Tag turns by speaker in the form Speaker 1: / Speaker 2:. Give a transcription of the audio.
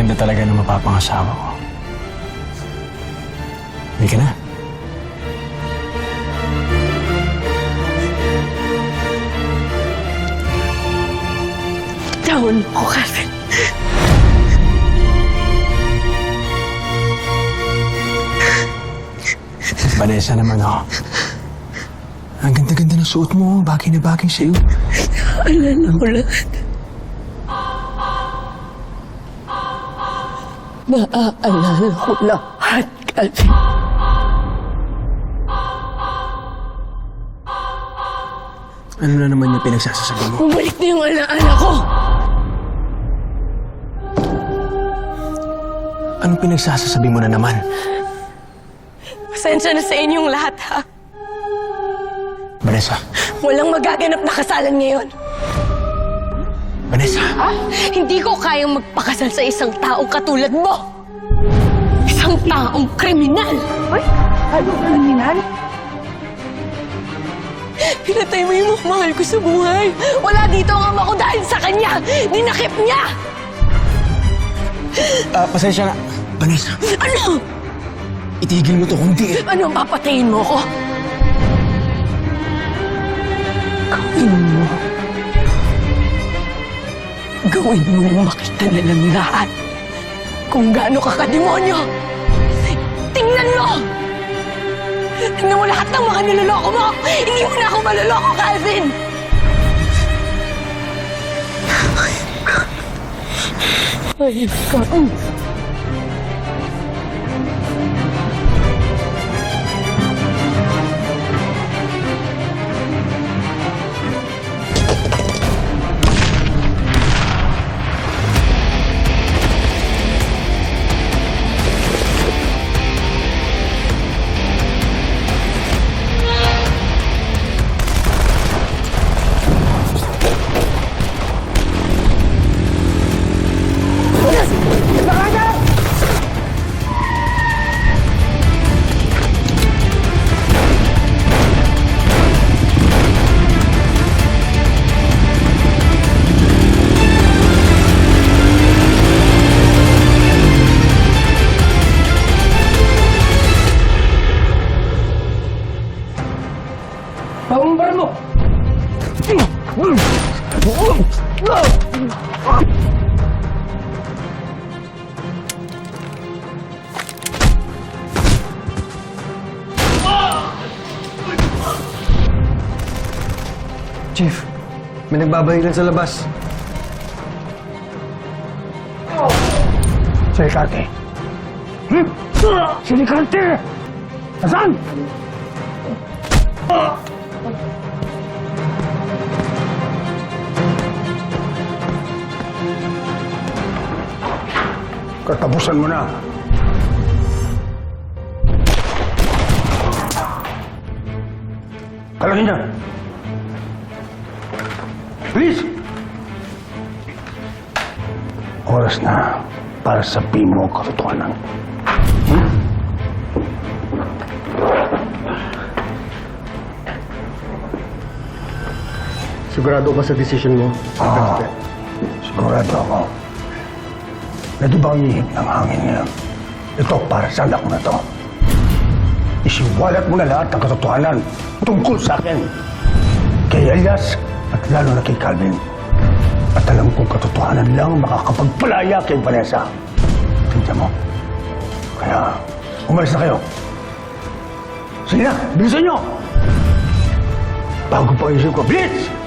Speaker 1: ganda talaga ng mapapangasawa ko. Hindi ka na.
Speaker 2: Tawan mo ko, Calvin.
Speaker 1: Vanessa naman ako. Ang ganda-ganda ng suot mo. Bagay na bagay sa'yo.
Speaker 2: Alala ko lahat. Naaalala ko lahat, Calvin.
Speaker 1: Ano na naman yung pinagsasasabi mo?
Speaker 2: Bumalik na yung alaala ko.
Speaker 1: Anong pinagsasasabi mo na naman?
Speaker 2: Pasensya na sa inyong lahat, ha?
Speaker 1: Vanessa.
Speaker 2: Walang magaganap na kasalan ngayon.
Speaker 1: Vanessa.
Speaker 2: Hindi ko kayang magpakasal sa isang taong katulad mo. Isang taong kriminal.
Speaker 3: Uy, ano kriminal?
Speaker 2: Pinatay mo yung mga mahal ko sa buhay. Wala dito ang ama ko dahil sa kanya. Dinakip niya.
Speaker 1: Ah, pasensya na. Vanessa,
Speaker 2: Ano?
Speaker 1: itigil mo to kung di.
Speaker 2: Ano ang papatayin mo ko? Gawin mo. Gawin mo nang makita na ng lahat kung gaano ka kademonyo. Tingnan mo! Tingnan mo lahat ng mga niloloko mo! Hindi mo na ako maloloko, Calvin! Ayun ka.
Speaker 4: Chief, may nagbabahilan sa labas.
Speaker 5: Silikante. Hmm? Silikante! Nasaan? Katapusan mo na. Kalagin niya. Please! Oras na para sabihin mo ang katotohanan.
Speaker 4: Sigurado ka sa decision mo?
Speaker 5: Oo. Sigurado ako. Na di ba ang hangin ngayon? Ito para sa anak na to. Isiwalat mo na lahat ng katotohanan tungkol sa akin. Kay Elias at lalo na kay Calvin. At alam kong katotohanan lang ang makakapagpalaya kay Vanessa. Tingnan mo. Kaya, umalis na kayo. Sige na, bilisan nyo! Bago pa isip ko, Blitz!